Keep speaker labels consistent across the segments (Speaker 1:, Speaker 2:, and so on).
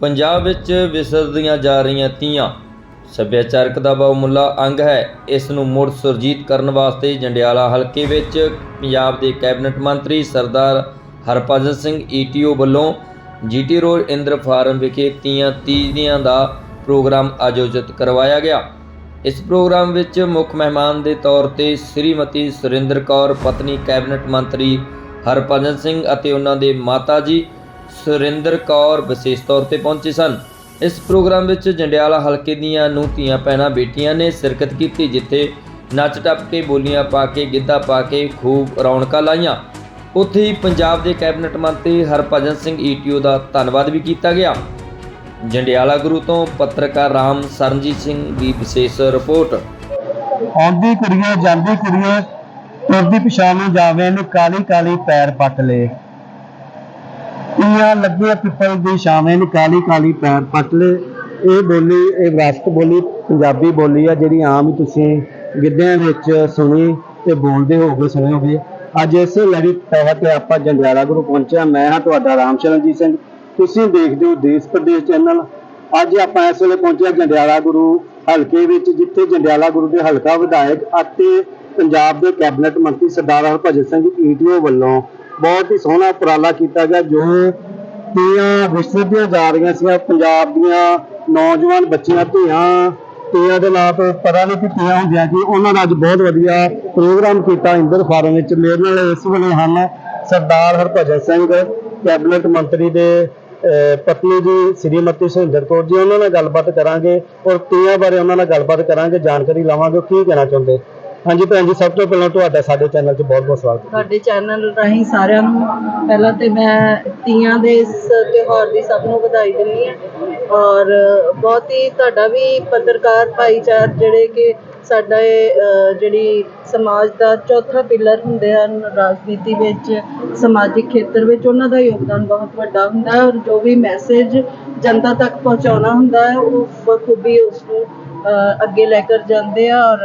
Speaker 1: ਪੰਜਾਬ ਵਿੱਚ ਵਿਸਰਦੀਆਂ ਜਾ ਰਹੀਆਂ ਤੀਆਂ। ਸੱਭਿਆਚਾਰਕ ਦਾ ਬਹੁਮੁੱਲਾ ਅੰਗ ਹੈ। ਇਸ ਨੂੰ ਮੁੜ ਸੁਰਜੀਤ ਕਰਨ ਵਾਸਤੇ ਜੰਡਿਆਲਾ ਹਲਕੇ ਵਿੱਚ ਪੰਜਾਬ ਦੇ ਕੈਬਨਿਟ ਮੰਤਰੀ ਸਰਦਾਰ ਹਰਭਜਨ ਸਿੰਘ ਈਟੀਓ ਵੱਲੋਂ ਜੀਟੀ ਰੋਡ ਇੰਦਰ ਫਾਰਮ ਵਿਖੇ ਤੀਆਂ ਤੀਜੀਆਂ ਦਾ ਪ੍ਰੋਗਰਾਮ ਆਯੋਜਿਤ ਕਰਵਾਇਆ ਗਿਆ। ਇਸ ਪ੍ਰੋਗਰਾਮ ਵਿੱਚ ਮੁੱਖ ਮਹਿਮਾਨ ਦੇ ਤੌਰ ਤੇ ਸ੍ਰੀਮਤੀ ਸੁਰਿੰਦਰ ਕੌਰ, ਪਤਨੀ ਕੈਬਨਿਟ ਮੰਤਰੀ ਹਰਭਜਨ ਸਿੰਘ ਅਤੇ ਉਹਨਾਂ ਦੇ ਮਾਤਾ ਜੀ ਸੁਰਿੰਦਰ ਕੌਰ ਵਿਸ਼ੇਸ਼ ਤੌਰ ਤੇ ਪਹੁੰਚੇ ਸਨ। ਇਸ ਪ੍ਰੋਗਰਾਮ ਵਿੱਚ ਜੰਡਿਆਲਾ ਹਲਕੇ ਦੀਆਂ ਨੂੰ ਧੀਆਂ, ਭੈਣਾਂ, ਬੇਟੀਆਂ ਨੇ ਸ਼ਿਰਕਤ ਕੀਤੀ, ਜਿੱਥੇ ਨੱਚ ਟੱਪ ਕੇ ਬੋਲੀਆਂ ਪਾ ਕੇ, ਗਿੱਧਾ ਪਾ ਕੇ ਖੂਬ ਰੌਣਕਾਂ ਲਾਈਆਂ। ਉੱਥੇ ਹੀ ਪੰਜਾਬ ਦੇ ਕੈਬਨਿਟ ਮੰਤਰੀ ਹਰਭਜਨ ਸਿੰਘ ਈਟੀਓ ਦਾ ਧੰਨਵਾਦ ਵੀ ਕੀਤਾ ਗਿਆ। ਜੰਡਿਆਲਾ ਗੁਰੂ ਤੋਂ ਪੱਤਰਕਾਰ ਰਾਮ ਸਰਨਜੀਤ ਸਿੰਘ ਦੀ ਵਿਸ਼ੇਸ਼ ਰਿਪੋਰਟ।
Speaker 2: ਆਉਂਦੀ ਕੁੜੀਏ ਜਾਂਦੀ ਕੁੜੀਏ ਤੁਰਦੀ ਪਛਾਣ ਨੂੰ ਜਾਵੇ ਨੇ ਕਾਲੀ ਕਾਲੀ ਪੈਰ ਪੱਟ ਲਏ ਤੀਆਂ ਲੱਗੀਆਂ ਪਿੱਪਲ ਦੀ ਛਾਵੇਂ ਨੇ ਕਾਲੀ ਕਾਲੀ ਪੈਰ ਪੱਟ ਇਹ ਬੋਲੀ, ਇਹ ਵਿਰਾਸਤ ਬੋਲੀ, ਪੰਜਾਬੀ ਬੋਲੀ ਆ, ਜਿਹੜੀ ਆਮ ਹੀ ਤੁਸੀਂ ਗਿੱਧਿਆਂ ਵਿੱਚ ਸੁਣੀ ਤੇ ਬੋਲਦੇ ਹੋਗੇ ਸੁਣੇ ਹੋਗੇ ਅੱਜ ਇਸੇ ਲੜੀ ਤਹਿਤ ਆਪਾਂ ਜੰਡਿਆਲਾ ਗੁਰੂ ਪਹੁੰਚਿਆ। ਮੈਂ ਹਾਂ ਤੁਹਾਡਾ ਰਾਮ ਚਰਨਜੀਤ ਸਿੰਘ। ਤੁਸੀਂ ਦੇਖਦੇ ਹੋ ਦੇਸ਼ ਪ੍ਰਦੇਸ਼ ਚੈਨਲ। ਅੱਜ ਆਪਾਂ ਇਸ ਵੇਲੇ ਪਹੁੰਚਿਆ ਜੰਡਿਆਲਾ ਗੁਰੂ ਹਲਕੇ ਵਿੱਚ, ਜਿੱਥੇ ਜੰਡਿਆਲਾ ਗੁਰੂ ਦੇ ਹਲਕਾ ਵਿਧਾਇਕ ਅਤੇ ਪੰਜਾਬ ਦੇ ਕੈਬਨਿਟ ਮੰਤਰੀ ਸਰਦਾਰ ਹਰਭਜਨ ਸਿੰਘ ਈਟੀਓ ਵੱਲੋਂ ਬਹੁਤ ਹੀ ਸੋਹਣਾ ਉਪਰਾਲਾ ਕੀਤਾ ਗਿਆ ਜੋ ਤੀਆਂ ਵਿਸਰਦੀਆਂ ਜਾ ਰਹੀਆਂ ਸੀ ਪੰਜਾਬ ਦੀਆਂ ਨੌਜਵਾਨ ਬੱਚੀਆਂ ਧੀਆਂ, ਤੀਆਂ ਦੇ ਨਾਂ ਤੋਂ ਪਤਾ ਨਹੀਂ ਕਿ ਤੀਆਂ ਹੁੰਦੀਆਂ ਸੀ ਉਹਨਾਂ ਦਾ ਅੱਜ ਬਹੁਤ ਵਧੀਆ ਪ੍ਰੋਗਰਾਮ ਕੀਤਾ ਇੰਦਰ ਫਾਰਮ ਵਿੱਚ। ਮੇਰੇ ਨਾਲ ਇਸ ਵੇਲੇ ਹਨ ਸਰਦਾਰ ਹਰਭਜਨ ਸਿੰਘ, ਕੈਬਨਿਟ ਮੰਤਰੀ ਦੇ ਪਤਨੀ ਜੀ, ਸ੍ਰੀਮਤੀ ਸੁਹਿੰਦਰ ਕੌਰ ਜੀ, ਉਹਨਾਂ ਨਾਲ ਗੱਲਬਾਤ ਕਰਾਂਗੇ ਔਰ ਤੀਆਂ ਬਾਰੇ ਉਹਨਾਂ ਨਾਲ ਗੱਲਬਾਤ ਕਰਾਂਗੇ, ਜਾਣਕਾਰੀ ਲਵਾਂਗੇ, ਉਹ ਕੀ ਕਹਿਣਾ ਚਾਹੁੰਦੇ? ਹਾਂਜੀ ਭੈਣ ਜੀ ਸਭ ਤੋਂ ਪਹਿਲਾਂ ਤੁਹਾਡਾ ਸਾਡੇ ਚੈਨਲ 'ਚ ਬਹੁਤ ਬਹੁਤ ਸਵਾਗਤ ਹੈ।
Speaker 3: ਤੁਹਾਡੇ ਚੈਨਲ ਰਾਹੀਂ ਸਾਰਿਆਂ ਨੂੰ ਪਹਿਲਾਂ ਤੇ ਮੈਂ ਤੀਆਂ ਦੇ ਇਸ ਤਿਉਹਾਰ ਦੀ ਸਭ ਨੂੰ ਵਧਾਈ ਦਿੰਦੀ ਹਾਂ ਔਰ ਬਹੁਤ ਹੀ ਤੁਹਾਡਾ ਵੀ ਪੱਤਰਕਾਰ ਭਾਈਚਾਰ ਜਿਹੜੇ ਕਿ ਸਾਡਾ ਇਹ, ਜਿਹੜੀ ਸਮਾਜ ਦਾ ਚੌਥਾ ਪਿਲਰ ਹੁੰਦੇ ਹਨ ਰਾਜਨੀਤੀ ਵਿੱਚ ਸਮਾਜਿਕ ਖੇਤਰ ਵਿੱਚ ਉਹਨਾਂ ਦਾ ਯੋਗਦਾਨ ਬਹੁਤ ਵੱਡਾ ਹੁੰਦਾ ਹੈ ਔਰ ਜੋ ਵੀ ਮੈਸੇਜ ਜਨਤਾ ਤੱਕ ਪਹੁੰਚਾਉਣਾ ਹੁੰਦਾ ਹੈ ਉਹ ਬਖੂਬੀ ਉਸ ਨੂੰ ਅੱਗੇ ਲੈ ਕਰ ਜਾਂਦੇ ਆ ਔਰ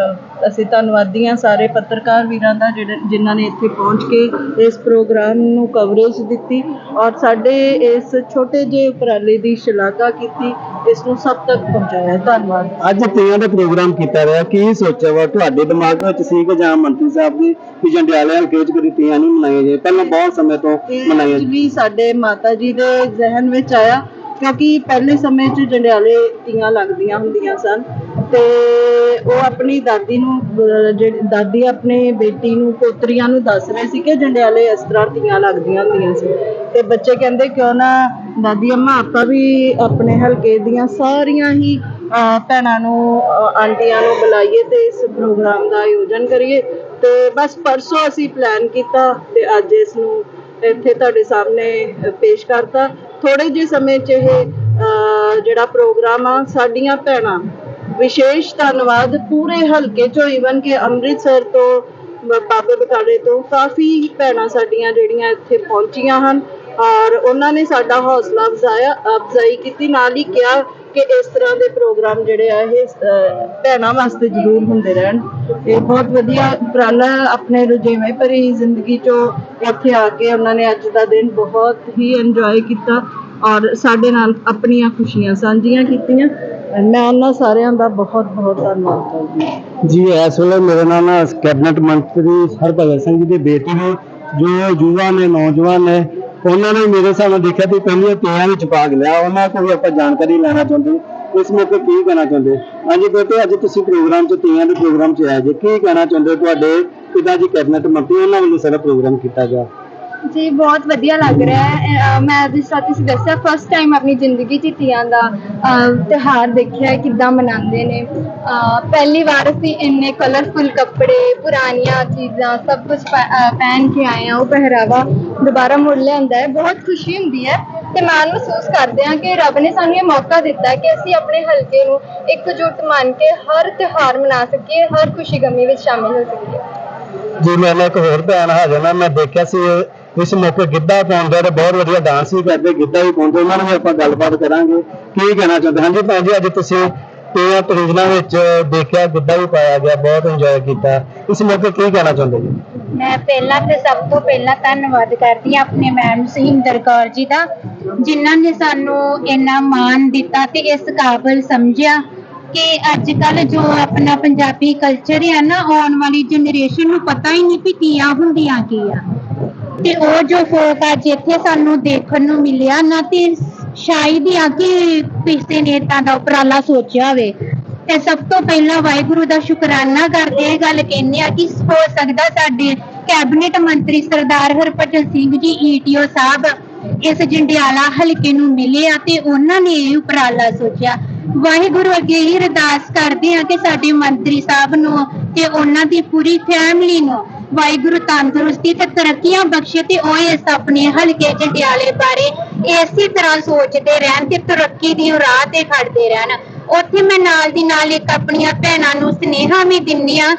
Speaker 3: ਅਸੀਂ ਧੰਨਵਾਦੀ ਹਾਂ ਸਾਰੇ ਪੱਤਰਕਾਰ ਵੀਰਾਂ ਦਾ ਜਿਹੜੇ ਜਿਨ੍ਹਾਂ ਨੇ ਇੱਥੇ ਪਹੁੰਚ ਕੇ ਇਸ ਪ੍ਰੋਗਰਾਮ ਨੂੰ ਕਵਰੇਜ ਦਿੱਤੀ ਔਰ ਸਾਡੇ ਇਸ ਛੋਟੇ ਜਿਹੇ ਉਪਰਾਲੇ ਦੀ ਸ਼ਲਾਘਾ ਕੀਤੀ ਇਸ ਨੂੰ ਸਭ ਤੱਕ ਪਹੁੰਚਾਇਆ। ਧੰਨਵਾਦ।
Speaker 2: ਅੱਜ ਤੀਆਂ ਦਾ ਪ੍ਰੋਗਰਾਮ ਕੀਤਾ ਰਿਹਾ। ਕੀ ਸੋਚਿਆ ਵਾ? ਤੁਹਾਡੇ ਦਿਮਾਗ ਵਿੱਚ ਸੀ ਕਿ ਜਾਂ ਮੰਤਰੀ ਸਾਹਿਬ ਦੀ ਕਿ ਜੰਡਿਆਲੇ ਹਲਕੇ ਵਿੱਚ ਕਦੀ ਤੀਆਂ ਨਹੀਂ ਮਨਾਈਆਂ ਜੇ ਪਹਿਲਾਂ ਬਹੁਤ ਸਮੇਂ ਤੋਂ ਮਨਾਈਆਂ
Speaker 3: ਵੀ ਸਾਡੇ ਮਾਤਾ ਜੀ ਦੇ ਜ਼ਿਹਨ ਵਿੱਚ ਆਇਆ। ਕਿਉਂਕਿ ਪਹਿਲੇ ਸਮੇਂ 'ਚ ਜੰਡਿਆਲੇ ਤੀਆਂ ਲੱਗਦੀਆਂ ਹੁੰਦੀਆਂ ਸਨ ਅਤੇ ਉਹ ਆਪਣੀ ਦਾਦੀ ਨੂੰ ਜਿਹੜੀ ਦਾਦੀ ਆਪਣੇ ਬੇਟੀ ਨੂੰ, ਪੋਤਰੀਆਂ ਨੂੰ ਦੱਸ ਰਹੇ ਸੀ ਕਿ ਜੰਡਿਆਲੇ ਇਸ ਤਰ੍ਹਾਂ ਤੀਆਂ ਲੱਗਦੀਆਂ ਹੁੰਦੀਆਂ ਸੀ। ਅਤੇ ਬੱਚੇ ਕਹਿੰਦੇ ਕਿਉਂ ਨਾ, ਦਾਦੀ ਅੰਮਾ, ਆਪਾਂ ਵੀ ਆਪਣੇ ਹਲਕੇ ਦੀਆਂ ਸਾਰੀਆਂ ਹੀ ਭੈਣਾਂ ਨੂੰ ਆਂਟੀਆਂ ਨੂੰ ਬੁਲਾਈਏ ਅਤੇ ਇਸ ਪ੍ਰੋਗਰਾਮ ਦਾ ਆਯੋਜਨ ਕਰੀਏ। ਅਤੇ ਬਸ ਪਰਸੋਂ ਅਸੀਂ ਪਲੈਨ ਕੀਤਾ ਅਤੇ ਅੱਜ ਇਸ ਨੂੰ ਇੱਥੇ ਤੁਹਾਡੇ ਸਾਹਮਣੇ ਪੇਸ਼ ਕਰਤਾ। ਥੋੜੇ ਜਿਹੇ ਸਮੇਂ 'ਚ ਇਹ ਅ, ਜਿਹੜਾ ਪ੍ਰੋਗਰਾਮ ਆ ਸਾਡੀਆਂ ਭੈਣਾਂ ਵਿਸ਼ੇਸ਼ ਧੰਨਵਾਦ ਪੂਰੇ ਹਲਕੇ 'ਚੋਂ ਈਵਨ ਕਿ ਅੰਮ੍ਰਿਤਸਰ ਤੋਂ ਬਾਬੇ ਬਕਾਲੇ ਤੋਂ ਕਾਫੀ ਭੈਣਾਂ ਸਾਡੀਆਂ ਜਿਹੜੀਆਂ ਇੱਥੇ ਪਹੁੰਚੀਆਂ ਹਨ। ਔਰ ਉਹਨਾਂ ਨੇ ਸਾਡਾ ਹੌਸਲਾ ਅਫਜ਼ਾਇਆ, ਅਫਜ਼ਾਈ ਕੀਤੀ, ਨਾਲ ਹੀ ਕਿਹਾ ਕਿ ਇਸ ਤਰ੍ਹਾਂ ਦੇ ਪ੍ਰੋਗਰਾਮ ਜਿਹੜੇ ਆ ਇਹ ਭੈਣਾਂ ਵਾਸਤੇ ਜ਼ਰੂਰ ਹੁੰਦੇ ਰਹਿਣ। ਇਹ ਬਹੁਤ ਵਧੀਆ ਉਪਰਾਲਾ ਆਪਣੇ ਰੁਝੇਵੇਂ ਭਰੀ ਜ਼ਿੰਦਗੀ ਚੋਂ ਇੱਥੇ ਆ ਕੇ ਉਹਨਾਂ ਨੇ ਅੱਜ ਦਾ ਦਿਨ ਬਹੁਤ ਹੀ ਇੰਜੋਏ ਕੀਤਾ ਔਰ ਸਾਡੇ ਨਾਲ ਆਪਣੀਆਂ ਖੁਸ਼ੀਆਂ ਸਾਂਝੀਆਂ ਕੀਤੀਆਂ। ਮੈਂ ਉਹਨਾਂ ਸਾਰਿਆਂ ਦਾ ਬਹੁਤ ਬਹੁਤ ਧੰਨਵਾਦ ਕਰਦੀ ਹਾਂ।
Speaker 2: ਜੀ, ਇਸ ਵੇਲੇ ਮੇਰੇ ਨਾਲ ਕੈਬਨਿਟ ਮੰਤਰੀ ਹਰਭਜਨ ਸਿੰਘ ਜੀ ਦੇ ਬੇਟੀ ਨੇ, ਜੋ ਯੁਵਾ ਨੇ, ਨੌਜਵਾਨ ਨੇ ਉਹਨਾਂ ਨੇ ਮੇਰੇ ਹਿਸਾਬ ਨਾਲ ਦੇਖਿਆ ਵੀ ਪਹਿਲੀਆਂ ਤੀਆਂ ਵਿੱਚ ਭਾਗ ਲਿਆ। ਉਹਨਾਂ ਕੋਲ ਵੀ ਆਪਾਂ ਜਾਣਕਾਰੀ ਲੈਣਾ ਚਾਹੁੰਦੇ ਇਸ ਮੌਕੇ ਕੀ ਕਹਿਣਾ ਚਾਹੁੰਦੇ ਹਾਂਜੀ ਬੇਟੇ, ਅੱਜ ਤੁਸੀਂ ਪ੍ਰੋਗਰਾਮ 'ਚ ਤੀਆਂ ਦੇ ਪ੍ਰੋਗਰਾਮ 'ਚ ਆਏ ਜੇ। ਕੀ ਕਹਿਣਾ ਚਾਹੁੰਦੇ ਤੁਹਾਡੇ ਪਿਤਾ ਜੀ ਕੈਬਨਿਟ ਮੰਤਰੀ, ਉਹਨਾਂ ਵੱਲੋਂ ਸਾਰਾ ਪ੍ਰੋਗਰਾਮ ਕੀਤਾ ਗਿਆ।
Speaker 4: ਜੀ, ਬਹੁਤ ਵਧੀਆ ਲੱਗ ਰਿਹਾ ਹੈ। ਅਹ, ਮੈਂ ਜਿਸ ਤਰ੍ਹਾਂ ਤੁਸੀਂ ਦੱਸਿਆ ਫਸਟ ਟਾਈਮ ਆਪਣੀ ਜ਼ਿੰਦਗੀ 'ਚ ਤੀਆਂ ਦਾ, ਅਹ, ਤਿਉਹਾਰ ਦੇਖਿਆ ਹੈ, ਕਿੱਦਾਂ ਮਨਾਉਂਦੇ ਨੇ। ਅਹ, ਪਹਿਲੀ ਵਾਰ ਅਸੀਂ ਇੰਨੇ ਕਲਰਫੁਲ ਕੱਪੜੇ, ਪੁਰਾਣੀਆਂ ਚੀਜ਼ਾਂ, ਸਭ ਕੁਝ ਪਹਿਨ ਕੇ ਆਏ ਹਾਂ, ਉਹ ਪਹਿਰਾਵਾ ਦੁਬਾਰਾ ਮੁੜ ਲਿਆਂਦਾ ਹੈ। ਬਹੁਤ ਖੁਸ਼ੀ ਹੁੰਦੀ ਹੈ ਤੇ ਮਾਣ ਮਹਿਸੂਸ ਕਰਦੇ ਹਾਂ ਕਿ ਰੱਬ ਨੇ ਸਾਨੂੰ ਇਹ ਮੌਕਾ ਦਿੱਤਾ ਹੈ ਕਿ ਅਸੀਂ ਆਪਣੇ ਹਲਕੇ ਨੂੰ ਇੱਕਜੁੱਟ ਮੰਨ ਕੇ ਹਰ ਤਿਉਹਾਰ ਮਨਾ ਸਕੀਏ, ਹਰ ਖੁਸ਼ੀ ਗਮੀ ਵਿੱਚ ਸ਼ਾਮਿਲ ਹੋ ਸਕੀਏ।
Speaker 2: ਜੀ ਮੇਰੇ ਨਾਲ ਇੱਕ ਹੋਰ ਭੈਣ ਹਾਜ਼ਰ ਨਾ ਮੈਂ ਦੇਖਿਆ ਸੀ ਇਸ ਮੌਕੇ ਗਿੱਧਾ ਪਾਉਂਦੇ ਤੇ ਬਹੁਤ ਵਧੀਆ ਡਾਂਸ ਵੀ ਕਰਦੇ, ਗਿੱਧਾ ਵੀ ਪਾਉਂਦੇ, ਉਹਨਾਂ ਨਾਲ ਵੀ ਆਪਾਂ ਗੱਲਬਾਤ ਕਰਾਂਗੇ। ਕੀ ਕਹਿਣਾ ਚਾਹੁੰਦੇ? ਹਾਂਜੀ ਭੈਣ ਜੀ ਅੱਜ ਤੁਸੀਂ ਤੇ ਟ੍ਰੇਨਾਂ ਵਿੱਚ ਦੇਖਿਆ, ਗਿੱਧਾ ਵੀ ਪਾਇਆ ਗਿਆ, ਬਹੁਤ ਇੰਜੋਏ ਕੀਤਾ। ਇਸ ਮੌਕੇ ਕੀ ਕਹਿਣਾ ਚਾਹੁੰਦੇ ਜੀ?
Speaker 5: ਮੈਂ ਪਹਿਲਾਂ ਤੇ ਸਭ ਤੋਂ ਪਹਿਲਾਂ ਧੰਨਵਾਦ ਕਰਦੀ ਹਾਂ ਆਪਣੇ ਮੈਮ ਸੁਹਿੰਦਰ ਕੌਰ ਜੀ ਦਾ, ਜਿਨ੍ਹਾਂ ਨੇ ਸਾਨੂੰ ਇੰਨਾ ਮਾਣ ਦਿੱਤਾ ਤੇ ਇਸ ਕਾਬਲ ਸਮਝਿਆ ਕਿ ਅੱਜ ਕੱਲ ਜੋ ਆਪਣਾ ਪੰਜਾਬੀ ਕਲਚਰ ਹੈ ਨਾ, ਆਉਣ ਵਾਲੀ ਜਨਰੇਸ਼ਨ ਨੂੰ ਪਤਾ ਹੀ ਨਹੀਂ ਵੀ ਤੀਆਂ ਹੁੰਦੀਆਂ ਕੀ ਆ। ਤੇ ਉਹ ਜੋ ਫੋਕ ਅੱਜ ਇੱਥੇ ਸਾਨੂੰ ਦੇਖਣ ਨੂੰ ਮਿਲਿਆ, ਨਾ ਤੇ ਸ਼ਾਇਦ ਹੀ ਆ ਕਿ ਕਿਸੇ ਨੇ ਏਦਾਂ ਦਾ ਉਪਰਾਲਾ ਸੋਚਿਆ ਹੋਵੇ। ਤੇ ਸਭ ਤੋਂ ਪਹਿਲਾਂ ਵਾਹਿਗੁਰੂ ਦਾ ਸ਼ੁਕਰਾਨਾ ਕਰਦੇ ਇਹ ਗੱਲ ਕਹਿੰਦੇ ਆ ਕਿ ਹੋ ਸਕਦਾ ਸਾਡੇ ਕੈਬਨਿਟ ਮੰਤਰੀ ਸਰਦਾਰ ਹਰਭਜਨ ਸਿੰਘ ਜੀ ਈਟੀਓ ਸਾਹਿਬ ਇਸ ਜੰਡਿਆਲਾ ਹਲਕੇ ਨੂੰ ਮਿਲੇ ਆ ਤੇ ਉਹਨਾਂ ਨੇ ਇਹ ਉਪਰਾਲਾ ਸੋਚਿਆ। ਵਾਹਿਗੁਰੂ ਅੱਗੇ ਹੀ ਅਰਦਾਸ ਕਰਦੇ ਆ ਕਿ ਸਾਡੇ ਮੰਤਰੀ ਸਾਹਿਬ ਨੂੰ ਤੇ ਉਹਨਾਂ ਦੀ ਪੂਰੀ ਫੈਮਿਲੀ ਨੂੰ ਵਾਹਿਗੁਰੂ ਤੰਦਰੁਸਤੀ ਤੇ ਤਰੱਕੀਆਂ ਬਖਸ਼ੇ ਤੇ ਉਹ ਇਸ ਆਪਣੇ ਹਲਕੇ ਜੰਡਿਆਲੇ ਬਾਰੇ ਇਸੇ ਤਰ੍ਹਾਂ ਸੋਚਦੇ ਰਹਿਣ ਤੇ ਤਰੱਕੀ ਦੀ ਰਾਹ ਤੇ ਖੜਦੇ ਰਹਿਣ। ਉੱਥੇ ਮੈਂ ਨਾਲ ਦੀ ਨਾਲ ਇੱਕ ਆਪਣੀਆਂ ਭੈਣਾਂ ਨੂੰ ਸੁਨੇਹਾ ਵੀ ਦਿੰਦੀ ਆ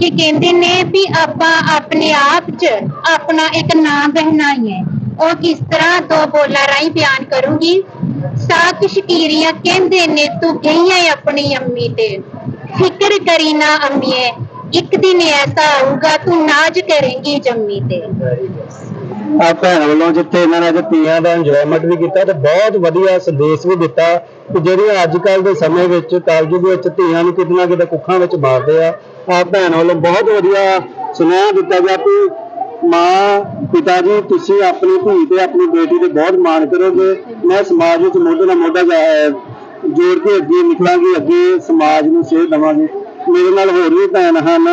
Speaker 5: ਕਿ ਕਹਿੰਦੇ ਨੇ ਵੀ ਆਪਾਂ ਆਪਣੇ ਆਪ 'ਚ ਆਪਣਾ ਇੱਕ ਨਾਮ ਬਹਿਨਾਈਏ ਉਹ ਕਿਸ ਤਰ੍ਹਾਂ ਦੋ ਬੋਲਾਂ ਰਾਹੀਂ ਬਿਆਨ ਕਰੂੰਗੀ? ਸਾਕ ਸ਼ਕੀਰੀਆਂ ਕਹਿੰਦੇ ਨੇ, ਤੂੰ ਗਈਆਂ ਆਪਣੀ ਅੰਮੀ ਤੇ। ਫਿਕਰ ਕਰੀ ਨਾ ਅੰਮੀਏ। ਇੱਕ ਦਿਨ ਐਸਾ ਆਊਗਾ, ਤੂੰ ਨਾਜ ਕਰੇਂਗੀ ਜੰਮੀ ਤੇ।
Speaker 2: ਆ ਭੈਣ ਵੱਲੋਂ ਜਿੱਥੇ ਇਹਨਾਂ ਨੇ ਅੱਜ ਤੀਆਂ ਦਾ ਇੰਜੋਇਮੈਂਟ ਵੀ ਕੀਤਾ ਤੇ ਬਹੁਤ ਵਧੀਆ ਸੰਦੇਸ਼ ਵੀ ਦਿੱਤਾ ਕਿ ਜਿਹੜੀਆਂ ਅੱਜ ਕੱਲ ਦੇ ਸਮੇਂ ਵਿੱਚ ਕਾਲਜ ਦੇ ਵਿੱਚ ਧੀਆਂ ਨੂੰ ਕਿਤੇ ਨਾ ਕਿਤੇ ਕੁੱਖਾਂ ਵਿੱਚ ਮਾਰਦੇ ਆ ਆ ਭੈਣ ਵੱਲੋਂ ਬਹੁਤ ਵਧੀਆ ਸੁਨੇਹਾ ਦਿੱਤਾ ਗਿਆ ਕਿ ਮਾਂ ਪਿਤਾ ਜੀ ਤੁਸੀਂ ਆਪਣੀ ਧੀ ਤੇ ਆਪਣੀ ਬੇਟੀ ਤੇ ਬਹੁਤ ਮਾਣ ਕਰੋਗੇ। ਮੈਂ ਸਮਾਜ ਵਿੱਚ ਮੋਢੇ ਨਾਲ ਮੋਢਾ ਜੋੜ ਕੇ ਅੱਗੇ ਨਿਕਲਾਂਗੇ, ਅੱਗੇ ਸਮਾਜ ਨੂੰ ਸੇਧ ਦੇਵਾਂਗੇ। ਮੇਰੇ ਨਾਲ ਹੋਰ ਵੀ ਭੈਣ ਹਨ,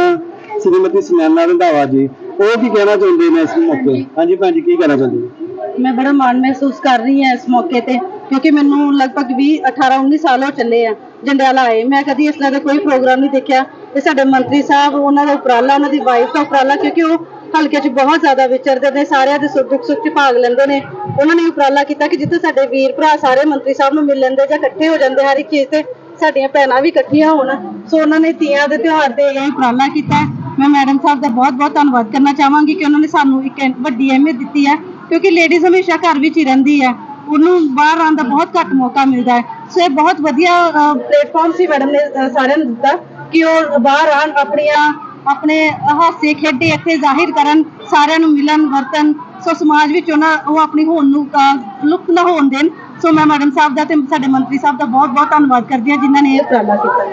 Speaker 2: ਸ਼੍ਰੀਮਤੀ ਸੁਨੈਨਾ ਰੰਧਾਵਾ ਜੀ। ਉਹ ਕੀ ਕਹਿਣਾ ਚਾਹੁੰਦੇ ਨੇ ਇਸ ਮੌਕੇ? ਹਾਂਜੀ ਭੈਣ ਜੀ, ਕੀ ਕਹਿਣਾ ਚਾਹੁੰਦੇ ਨੇ
Speaker 3: ਮੈਂ ਬੜਾ ਮਾਣ ਮਹਿਸੂਸ ਕਰ ਰਹੀ ਹਾਂ ਇਸ ਮੌਕੇ ਤੇ, ਕਿਉਂਕਿ ਮੈਨੂੰ ਲਗਭਗ 20 18 19 ਸਾਲ ਹੋ ਚੱਲੇ ਆ ਜੰਡਿਆਲਾ ਆਏ। ਮੈਂ ਕਦੀ ਇਸ ਤਰ੍ਹਾਂ ਦਾ ਕੋਈ ਪ੍ਰੋਗਰਾਮ ਨਹੀਂ ਦੇਖਿਆ ਤੇ ਸਾਡੇ ਮੰਤਰੀ ਸਾਹਿਬ, ਉਹਨਾਂ ਦਾ ਉਪਰਾਲਾ, ਉਹਨਾਂ ਦੀ ਵਾਈਫ ਦਾ ਉਪਰਾਲਾ, ਕਿਉਂਕਿ ਉਹ ਹਲਕੇ 'ਚ ਬਹੁਤ ਜ਼ਿਆਦਾ ਵਿਚਰਦੇ ਨੇ, ਸਾਰਿਆਂ ਦੇ ਸੁੱਖ ਦੁੱਖ ਸੁੱਖ 'ਚ ਭਾਗ ਲੈਂਦੇ ਨੇ। ਉਹਨਾਂ ਨੇ ਉਪਰਾਲਾ ਕੀਤਾ ਕਿ ਜਿੱਥੇ ਸਾਡੇ ਵੀਰ ਭਰਾ ਸਾਰੇ ਮੰਤਰੀ ਸਾਹਿਬ ਨੂੰ ਮਿਲ ਲੈਂਦੇ ਜਾਂ ਇਕੱਠੇ ਹੋ ਜਾਂਦੇ ਹਰ ਇੱਕ ਚੀਜ਼ ਤੇ ਸਾਡੀਆਂ ਭੈਣਾਂ ਵੀ ਇਕੱਠੀਆਂ ਹੋਣ। ਸੋ ਉਹਨਾਂ ਨੇ ਤੀਆਂ ਦੇ ਤਿਉਹਾਰ ਤੇ ਇਹ ਉਪਰਾਲਾ ਕੀਤਾ। ਹੈ। ਮੈਂ ਮੈਡਮ ਸਾਹਿਬ ਦਾ ਬਹੁਤ ਬਹੁਤ ਧੰਨਵਾਦ ਕਰਨਾ ਚਾਹਾਂਗੀ ਕਿ ਉਹਨਾਂ ਨੇ ਸਾਨੂੰ ਇੱਕ ਵੱਡੀ ਅਹਿਮੀਅਤ ਦਿੱਤੀ ਹੈ ਕਿਉਂਕਿ ਲੇਡੀਜ਼ ਹਮੇਸ਼ਾ ਘਰ ਵਿੱਚ ਹੀ ਰਹਿੰਦੀ ਹੈ। ਉਹਨੂੰ ਬਾਹਰ ਆਉਣ ਦਾ ਬਹੁਤ ਘੱਟ ਮੌਕਾ ਮਿਲਦਾ ਹੈ। ਸੋ ਇਹ ਬਹੁਤ ਵਧੀਆ ਪਲੇਟਫਾਰਮ ਸੀ ਮੈਡਮ ਨੇ ਅ, ਸਾਰਿਆਂ ਨੂੰ ਦਿੱਤਾ ਕਿ ਉਹ ਬਾਹਰ ਆਉਣ ਆਪਣੀਆਂ ਆਪਣੇ ਹਾਸੇ ਖੇਡੇ ਇੱਥੇ ਜ਼ਾਹਿਰ ਕਰਨ ਸਾਰਿਆਂ ਨੂੰ ਮਿਲਣ ਵਰਤਨ ਸੋ ਸਮਾਜ ਵਿੱਚ ਉਹਨਾਂ ਉਹ ਆਪਣੀ ਹੋਣ ਨੂੰ ਅ, ਲੁਪਤ ਨਾ ਹੋਣ ਦੇਣ। ਸੋ ਮੈਂ ਮੈਡਮ ਸਾਹਿਬ ਦਾ ਤੇ ਸਾਡੇ ਮੰਤਰੀ ਸਾਹਿਬ ਦਾ ਬਹੁਤ ਬਹੁਤ ਧੰਨਵਾਦ ਕਰਦੀ ਹਾਂ ਜਿਨ੍ਹਾਂ ਨੇ ਇਹ ਉਪਰਾਲਾ ਕੀਤਾ।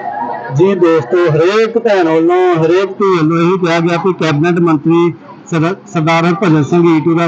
Speaker 2: ਜੀ ਦੋਸਤੋ, ਹਰੇਕ ਭੈਣ ਵੱਲੋਂ, ਹਰੇਕ ਧੀ ਵੱਲੋਂ ਇਹ ਕਿਹਾ ਗਿਆ ਕਿ ਕੈਬਨਿਟ ਮੰਤਰੀ ਸਰਦਾਰ ਸਰਦਾਰ ਹਰਭਜਨ ਸਿੰਘ ਈਟੂ ਦਾ